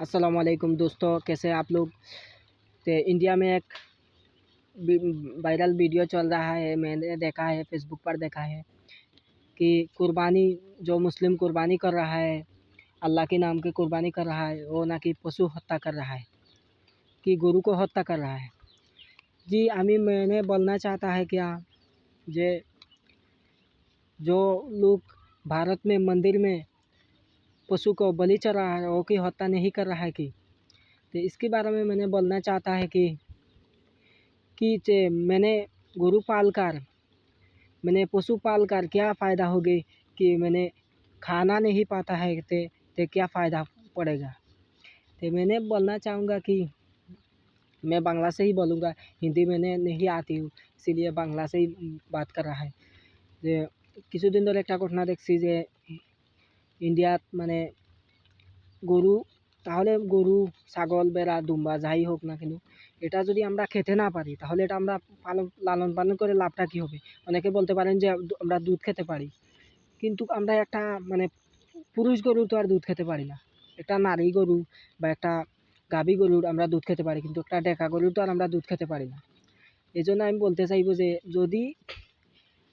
अस्सलाम वालेकुम दोस्तों, कैसे हैं आप लोग? तो इंडिया में एक वायरल वीडियो चल रहा है, मैंने देखा है फेसबुक पर देखा है कि कुर्बानी, जो मुस्लिम कुर्बानी कर रहा है, अल्लाह के नाम की कुर्बानी कर रहा है, वो ना कि पशु हत्या कर रहा है, कि गुरु को हत्या कर रहा है। जी अमी मैंने बोलना चाहता है क्या? जे, जो लोग भारत में मंदिर में पशु को बलि चढ़ा रहा है वो की हत्या नहीं कर रहा है कि तो इसके बारे में मैंने बोलना चाहता है कि कि चे मैंने गुरु पाल कर मैंने पशु पाल कर क्या फ़ायदा होगी कि मैंने खाना नहीं पाता है ते ते क्या फ़ायदा पड़ेगा तो मैंने बोलना चाहूँगा कि मैं बांग्ला से ही बोलूँगा हिंदी मैंने नहीं आती हूँ इसीलिए बांग्ला से ही बात कर रहा है যে কিছুদিন ধরে একটা ঘটনা দেখছি যে ইন্ডিয়াত মানে গরু তাহলে গরু ছাগল বেড়া দুম্বা, যাই হোক না কেন, এটা যদি আমরা খেতে না পারি, তাহলে এটা আমরা পালন, লালন পালন করে লাভটা কী হবে? অনেকে বলতে পারেন যে আমরা দুধ খেতে পারি। কিন্তু আমরা একটা মানে পুরুষ গরুর তো আর দুধ খেতে পারি না। একটা নারী গরু বা একটা গাভী গরুর আমরা দুধ খেতে পারি, কিন্তু একটা ডেকা গরুর তো আর আমরা দুধ খেতে পারি না। এই জন্য আমি বলতে চাইব যে, যদি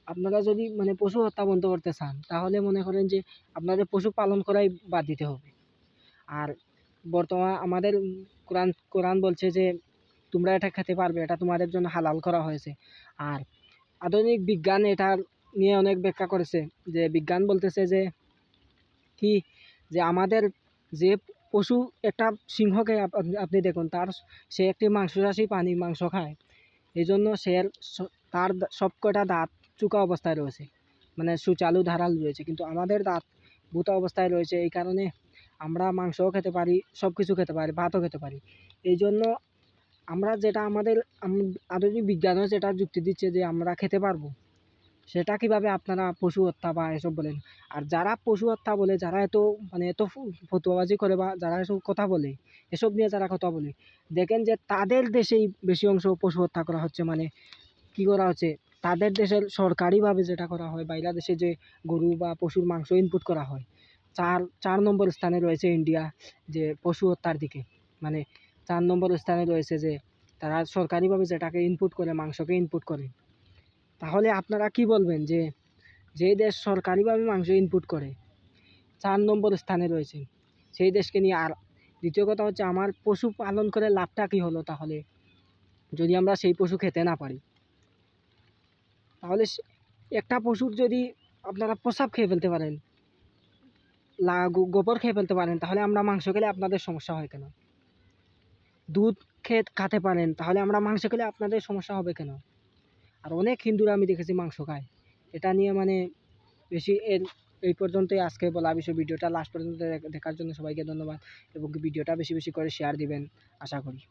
আপনারা যদি মানে পশু হত্যা বন্ধ করতে চান, তাহলে মনে করেন যে আপনাদের পশু পালন করাই বাদ দিতে হবে। আর বর্তমান আমাদের কোরআন কোরআন বলছে যে তোমরা এটা খেতে পারবে, এটা তোমাদের জন্য হালাল করা হয়েছে। আর আধুনিক বিজ্ঞান এটা নিয়ে অনেক ব্যাখ্যা করেছে, যে বিজ্ঞান বলতেছে যে কি, যে আমাদের যে পশু একটা সিংহকে আপনি- দেখুন, তার সে একটি মাংসরাশি পানি মাংস খায়। এই জন্য সে, তার দা- সব কটা দাঁত চুকা অবস্থায় রয়েছে। মানে সুচালু ধারাল রয়েছে। কিন্তু আমাদের দাঁত ভূতা অবস্থায় রয়েছে। এই কারণে আমরা মাংসও খেতে পারি সব কিছু খেতে পারি, ভাতও খেতে পারি। এই জন্য আমরা যেটা আমাদের আধুনিক বিজ্ঞানও যেটা যুক্তি দিচ্ছে যে আমরা খেতে পারব। সেটা কীভাবে আপনারা পশু হত্যা বা এসব বলেন? আর যারা পশু হত্যা বলে, যারা এত মানে এত ফতুয়াবাজি করে বা যারা এসব কথা বলে, এসব নিয়ে যারা কথা বলে, দেখেন যে তাদের দেশেই বেশি অংশ পশু হত্যা করা হচ্ছে। মানে কী করা হচ্ছে? তাদের দেশের সরকারিভাবে যেটা করা হয় বাইরা দেশে যে গরু বা পশুর মাংস ইনপুট করা হয়, চার চার নম্বর স্থানে রয়েছে ইন্ডিয়া যে পশু হত্যার দিকে। মানে চার নম্বর স্থানে রয়েছে যে তারা সরকারিভাবে যেটাকে ইনপুট করে, মাংসকে ইনপুট করে। তাহলে আপনারা কি বলবেন যে যেই দেশ সরকারিভাবে মাংস ইনপুট করে, চার নম্বর স্থানে রয়েছে, সেই দেশকে নিয়ে আর দ্বিতীয় কথা হচ্ছে, আমার পশু পালন করে লাভটা কী হলো তাহলে? যদি আমরা সেই পশু খেতে না পারি তাহলে একটা পশুর যদি আপনারা প্রসাব খেয়ে ফেলতে পারেন, লা গোবর খেয়ে ফেলতে পারেন, তাহলে আমরা মাংস খেলে আপনাদের সমস্যা হয় কেন? দুধ খেয়ে খাতে পারেন, তাহলে আমরা মাংস খেলে আপনাদের সমস্যা হবে কেন? আর অনেক হিন্দুরা আমি দেখেছি মাংস খায়। এটা নিয়ে মানে বেশি এর এই পর্যন্তই আজকে বলা বিষয়। ভিডিওটা লাস্ট পর্যন্ত দেখার জন্য সবাইকে ধন্যবাদ এবং ভিডিওটা বেশি বেশি করে শেয়ার দিবেন, আশা করি।